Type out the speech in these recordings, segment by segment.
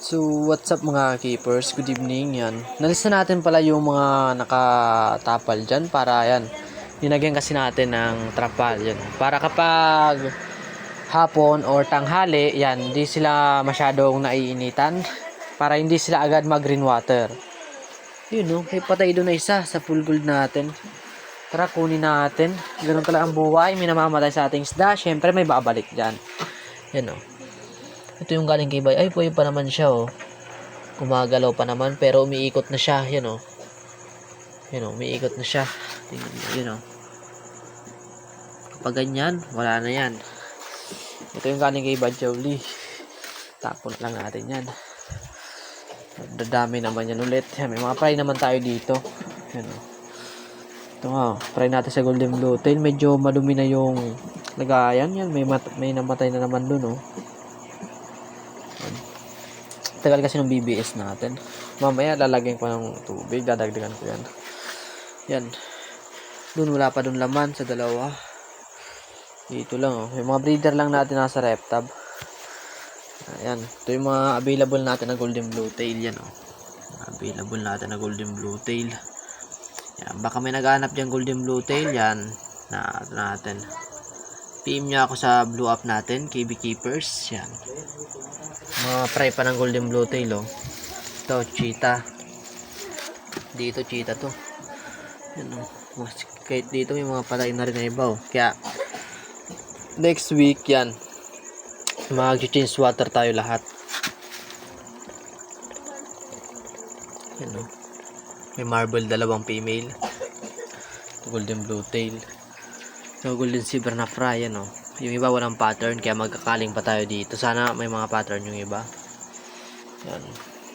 So, what's up mga keepers? Good evening, yan. Nalista natin pala yung mga nakatapal dyan para, yan, nilagyan kasi natin ng trapal, yan. Para kapag hapon or tanghali, yan, hindi sila masyadong naiinitan para hindi sila agad mag green water. Yun, no? May patay doon na isa sa full gold natin. Tara, kunin natin. Ganun talaga ang buhay. May namamatay sa ating isda. Siyempre, may babalik dyan. Yan, no? Ito yung galing kay Bay. Ay, pwede pa naman siya, oh. Gumagalaw pa naman, pero umiikot na siya. Yan, oh. Yan, oh. Umiikot na siya. Tingnan mo, yun, oh. Kapag ganyan, wala na yan. Ito yung galing kay Badjawli. Tapon lang natin yan. Dadami naman yan ulit. Yan, may mga fry naman tayo dito. Yan, oh. Ito nga, oh. fry natin sa golden blue tail. Medyo madumi na yung lagayan. Yan, may, mat- may namatay na naman dun, oh. Tagal kasi ng BBS natin. Mamaya lalagyan ko ng tubig, dadagdagan ko yan. Yan. Doon wala pa doon laman sa dalawa. Dito lang oh. Yung mga breeder lang natin nasa reptab. Ayan. Ito yung mga available natin na golden blue tail yan oh. Available natin na golden blue tail. Yan. Baka may naghanap dyan golden blue tail yan. Na natin. PM nyo ako sa blue up natin, KB Keepers. Yan mga fry pa ng golden blue tail oh. Ito, cheetah. Dito, cheetah to. Yan oh. Mas, kahit dito may mga patay na rin na iba oh. Kaya, next week yan, mag-change water tayo lahat. Yan oh. May marble dalawang female. Golden blue tail. So, golden silver na fry yan oh. Yung iba walang pattern kaya magkakaling pa tayo dito. Sana may mga pattern yung iba. Yan.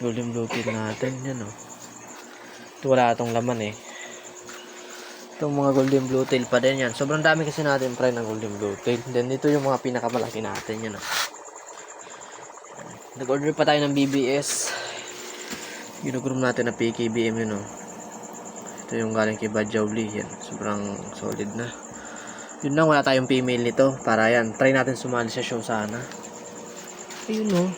Golden blue tail natin. Yan o. Ito wala itong laman eh. Itong mga golden blue tail pa din yan. Sobrang dami kasi natin fry ng golden blue tail. Then ito yung mga pinakamalaki natin. Yan o. Nag-order pa tayo ng BBS. Ginugroom natin na PKBM yun o. Ito yung galing kay Badjawli. Yan. Sobrang solid na. Yun lang, wala tayong female nito. Para yan, try natin sumali sa show sana. Ayun no.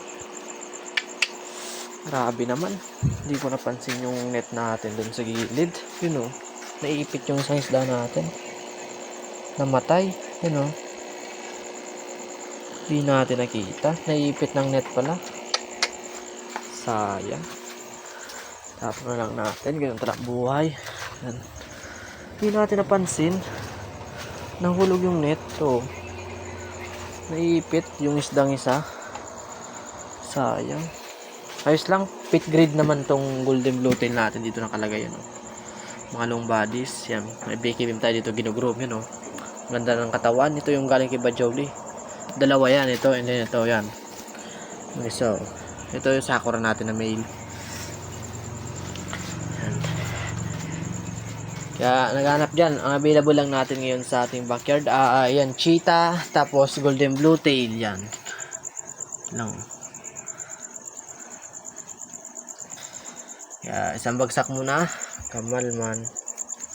Grabe naman. Hindi ko napansin yung net natin dun sa gilid. Yun no. Naiipit yung isang isda natin. Namatay. Yun no. Hindi natin nakita. Naiipit ng net pala. Sayang. Tapos na lang natin. Ganun talaga buhay. Yan. Hindi natin napansin nahulog yung net to naiipit yung isdang isa. Sayang. Ayos lang pit grade naman tong golden blue tail natin dito nakalagay ano. Mga long bodies yan. May BKBM tayo dito ginugroup yan oh. Ganda ng katawan. Ito yung galing kay Bajoli dalawa yan ito and then ito yan. Okay, so ito yung sakura natin na male Kaya naghanap dyan. Ang available lang natin ngayon sa ating backyard. Ah, uh, yan, cheetah, tapos golden blue tail yan. Lang. Kaya isang bagsak muna. Kamal man.